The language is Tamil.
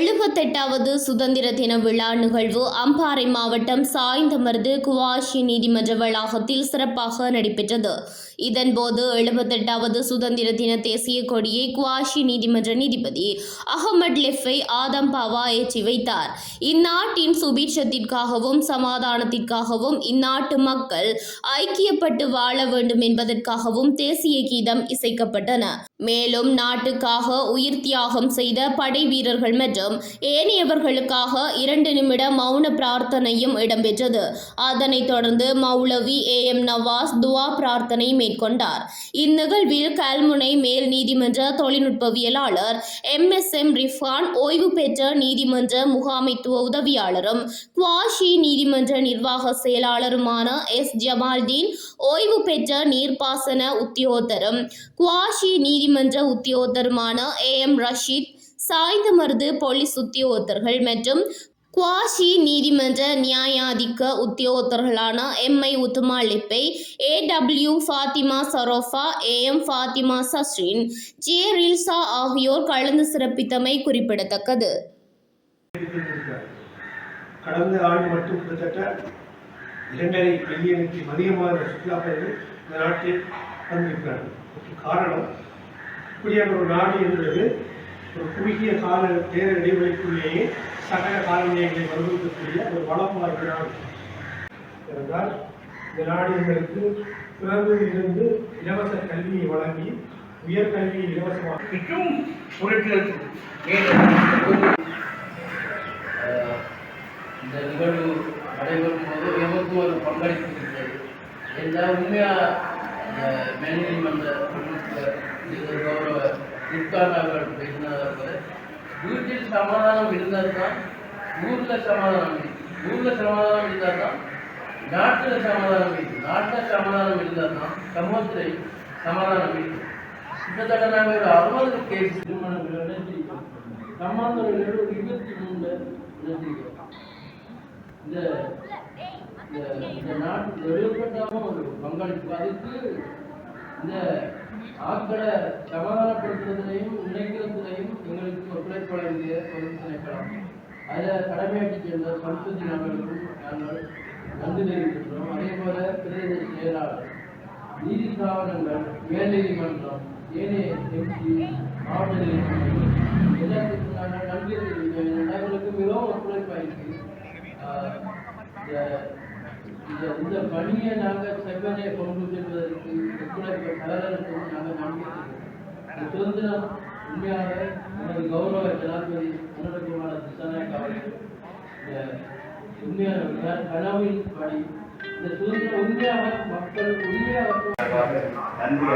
எழுபத்தெட்டாவது சுதந்திர தின விழா நிகழ்வு அம்பாறை மாவட்டம் சாய்ந்தமர்து குவாஷி நீதிமன்ற வளாகத்தில் சிறப்பாக நடைபெற்றது. இதன்போது எழுபத்தெட்டாவது சுதந்திர தின தேசிய கொடியை குவாஷி நீதிமன்ற நீதிபதி அகமட் லெஃபை ஆதம் பாவா ஏற்றி வைத்தார். இந்நாட்டின் சுபீட்சத்திற்காகவும் சமாதானத்திற்காகவும் இந்நாட்டு மக்கள் ஐக்கியப்பட்டு வாழ வேண்டும் என்பதற்காகவும் தேசிய கீதம் இசைக்கப்பட்டன. மேலும் நாட்டுக்காக உயிர் தியாகம் செய்த படை வீரர்கள் மற்றும் ஏனையவர்களுக்காக இரண்டு நிமிட மௌன பிரார்த்தனையும் இடம்பெற்றது. அதனைத் தொடர்ந்து மௌலவி ஏ எம் நவாஸ் துவா பிரார்த்தனை மேற்கொண்டார். இந்நிகழ்வில் கல்முனை மேல் நீதிமன்ற தொழில்நுட்பவியலாளர் எம் எஸ் எம் ரிஃபான் ஓய்வு பெற்ற நீதிமன்ற முகாமைத்துவ உதவியாளரும் குவாஷி நீதிமன்ற நிர்வாக செயலாளருமான எஸ் ஜமால்தீன் ஓய்வு பெற்ற நீர்ப்பாசன உத்தியோகத்தரும் குவாஷி நீதிமன்ற உத்தியோகத்தருமான A M Rasheed Sainthamaruthu police உத்தியோகத்தர்கள் மற்றும் குவாஷி நீதிமன்ற நியாயாதிக்க உத்தியோகத்தர்களான M I I. Uthuma Lebbe A. W. Fathima Sarofa A. M. Fathima Sasrin J. Rilsa ஆகியோர் கலந்து சிறப்பித்தமை குறிப்பிடத்தக்கது. கடந்த ஆண்டு மட்டும் கிட்டத்தட்ட இரண்டரை மில்லியனுக்கு அதிகமான சுற்றுலா பயணிகள் இந்த நாட்டில் வந்திருக்கிறார்கள். காரணம் இப்படியான ஒரு நாடு என்பது குறுகிய கால நேர இடைவெளிக்குள்ளேயே சகல காலநிலைகளை வருவதற்குரிய ஒரு வளம் வாய்ந்த நாடு இருந்தால் இந்த நாடு எங்களுக்கு பிறந்ததிலிருந்து இலவச கல்வியை வழங்கி உயர்கல்வியை இலவசமாக மற்றும் பொருட்கள் இந்த நிகழ்வு நடைபெறும் போது எமக்கும் ஒரு பங்களிப்பு இருக்கிறது என்றால் உண்மையாக இந்த கௌரவ நிற்கான் அவர்கள் வீட்டில் சமாதானம் இருந்தால் தான் ஊரில் சமாதானம் இருக்கு. ஊரில் சமாதானம் இருந்தால் தான் நாட்டில் சமாதானம் இருக்கு நாட்டில் சமாதானம் இருந்தால் தான் சமூகத்தில் சமாதானம் இருக்கு கிட்டத்தட்ட நாங்கள் ஒரு அறுபது கேஸ் திருமணங்கள் நினைச்சிருக்கோம் சமாதானங்கள் ஒரு இருபத்தி மூணு நினைச்சிருக்கோம் இந்த இந்த நாட்டு எழுபட்டாலும் ஒரு பங்களிப்பு. அதுக்கு இந்த ஆட்களை சமாதானப்படுத்துவதிலையும் நினைக்கிறதுலையும் எங்களுக்கு ஒத்துழைப்பாளர் வழங்கிய ஒரு திணைக்களம் அதில் கடமையாற்றி சேர்ந்த சம்ஸ்கிருதி நபர்களுக்கும் நாங்கள் நன்றி தெரிவிக்கின்றோம். அதே போல பிரதேச செயலாளர் நீதி ஸ்தாபனங்கள் மேல் நீதிமன்றம் ஏனைய எம்பி மாவட்ட நீதிமன்றம் எல்லாத்துக்கும் நாங்கள் நன்றி தெரிவிக்கிறோம். எங்களுக்கு மிகவும் ஒத்துழைப்பாயிருக்கு. ஆஹ் இந்த பணியை நாங்கள் செவ்வனே கொண்டு செல்வதற்கு ஒத்துழைப்பு சகலருக்கும் நாங்கள் நன்றி சுதந்திரம் உண்மையாக எனது கௌரவ ஜனாதிபதி உணர்வுக்குமான திசாநாயக் அவர்கள் உண்மையான கனவின் படி இந்த சுதந்திரம் உண்மையாக மக்கள் உண்மையாக நன்றி